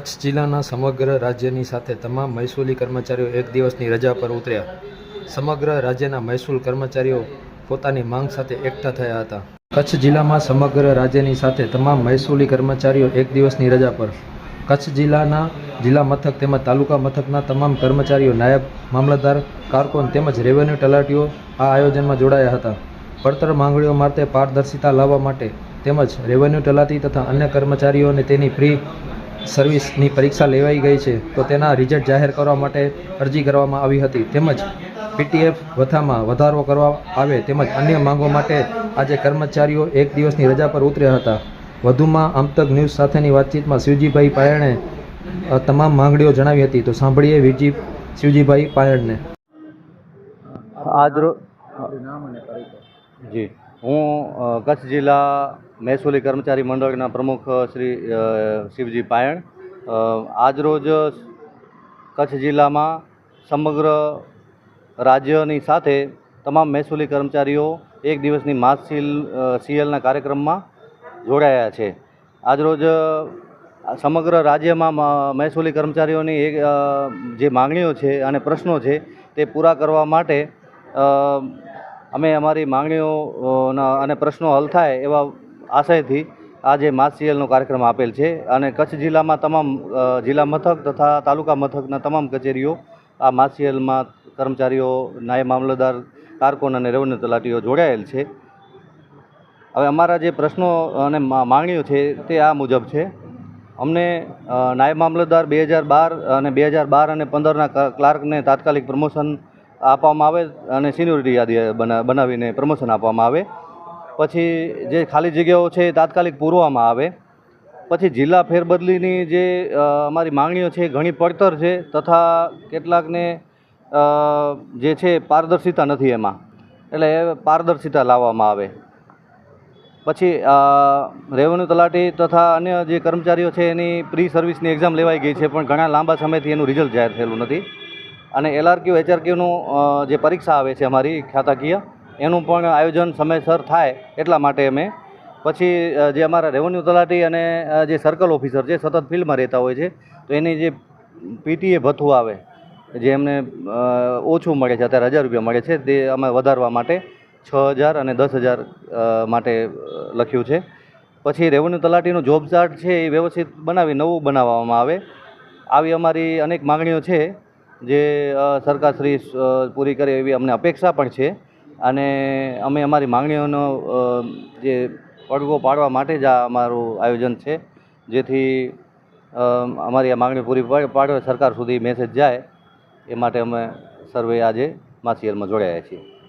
કચ્છ જિલ્લાના સમગ્ર રાજ્યની સાથે તમામ મહેસૂલી કર્મચારીઓ એક દિવસની રજા પર ઉતર્યા. સમગ્ર રાજ્યના મહેસૂલ કર્મચારીઓ પોતાની માંગ સાથે એકઠા થયા હતા. કચ્છ જિલ્લામાં સમગ્ર રાજ્યની સાથે તમામ મહેસૂલી કર્મચારીઓ એક દિવસની રજા પર. કચ્છ જિલ્લાના જિલ્લા મથક તેમજ તાલુકા મથકના તમામ કર્મચારીઓ, નાયબ મામલતદાર, કારકોન તેમજ રેવન્યુ તલાટીઓ આ આયોજનમાં જોડાયા હતા. પડતર માંગણીઓ માટે પારદર્શિતા લાવવા માટે તેમજ રેવન્યુ તલાટી તથા અન્ય કર્મચારીઓને તેની ફ્રી સર્વિસની પરીક્ષા લેવાઈ ગઈ છે તો તેના રિઝલ્ટ જાહેર કરવા માટે અરજી કરવામાં આવી હતી. તેમજ પીટીએફ વથામાં વધારો કરવા આવે તેમજ અન્ય માંગો માટે આજે કર્મચારીઓ એક દિવસની રજા પર ઉતર્યા હતા. વધુમાં આમતક ન્યૂઝ સાથેની વાતચીતમાં શિવજીભાઈ પાયણે તમામ માંગણીઓ જણાવી હતી. તો સાંભળીએ વીરજી શિવજીભાઈ પાયણને. આજ જી. હું કચ્છ જિલ્લા મહેસૂલી કર્મચારી મંડળના પ્રમુખ શ્રી શિવજી પાયણ. આજરોજ કચ્છ જિલ્લામાં સમગ્ર રાજ્યની સાથે તમામ મહેસૂલી કર્મચારીઓ એક દિવસની માસ સીલ સીએલના કાર્યક્રમમાં જોડાયા છે. આજરોજ સમગ્ર રાજ્યમાં મહેસૂલી કર્મચારીઓની એક જે માંગણીઓ છે અને પ્રશ્નો છે તે પૂરા કરવા માટે અમે અમારી માંગણીઓ અને પ્રશ્નો હલ થાય એવા આશયથી આજે માસિયલનો કાર્યક્રમ આપેલ છે અને કચ્છ જિલ્લામાં તમામ જિલ્લા મથક તથા તાલુકા મથકના તમામ કચેરીઓ આ માસિયલમાં કર્મચારીઓ, નાયબ મામલતદાર, કારકોન અને રેવન્યુ તલાટીઓ જોડાયેલ છે. હવે અમારા જે પ્રશ્નો અને માંગણીઓ છે તે આ મુજબ છે. અમને નાયબ મામલતદાર બે હજાર બાર અને બે હજાર બાર અને પંદરના ક્લાર્કને તાત્કાલિક પ્રમોશન આપવામાં આવે અને સિન્યોરિટી યાદી બના, બનાવીને પ્રમોશન આપવામાં આવે. પછી જે ખાલી જગ્યાઓ છે એ તાત્કાલિક પૂરવામાં આવે. પછી જિલ્લા ફેરબદલીની જે અમારી માંગણીઓ છે ઘણી પડતર છે તથા કેટલાકને જે છે પારદર્શિતા નથી એમાં. એટલે એ પારદર્શિતા લાવવામાં આવે. પછી રેવન્યુ તલાટી તથા અન્ય જે કર્મચારીઓ છે એની પ્રી સર્વિસની એક્ઝામ લેવાઈ ગઈ છે પણ ઘણા લાંબા સમયથી એનું રિઝલ્ટ જાહેર થયેલું નથી. અને એલઆરક્યુ એચઆરક્યુનું જે પરીક્ષા આવે છે અમારી ખાતાકીય એનું પણ આયોજન સમયસર થાય એટલા માટે અમે. પછી જે અમારા રેવન્યુ તલાટી અને જે સર્કલ ઓફિસર છે સતત ફિલ્ડમાં રહેતા હોય છે, તો એની જે પીટીએ ભથ્થું આવે, જે એમને ઓછું મળે છે, અત્યારે હજાર રૂપિયા મળે છે, તે અમે વધારવા માટે છ હજાર અને દસ હજાર માટે લખ્યું છે. પછી રેવન્યુ તલાટીનું જોબ ચાર્ટ છે એ વ્યવસ્થિત બનાવી, નવું બનાવવામાં આવે. આવી અમારી અનેક માંગણીઓ છે. જે સરકારશ્રી પૂરી કરે એવી અમને અપેક્ષા પણ છે. અને અમે અમારી માંગણીઓનો જે પડઘો પાડવા માટે જ આ અમારું આયોજન છે. જેથી અમારી આ માંગણી પૂરી પાડ- સરકાર સુધી મેસેજ જાય, એ માટે અમે સર્વે આજે માસીએલમાં જોડાયા છીએ.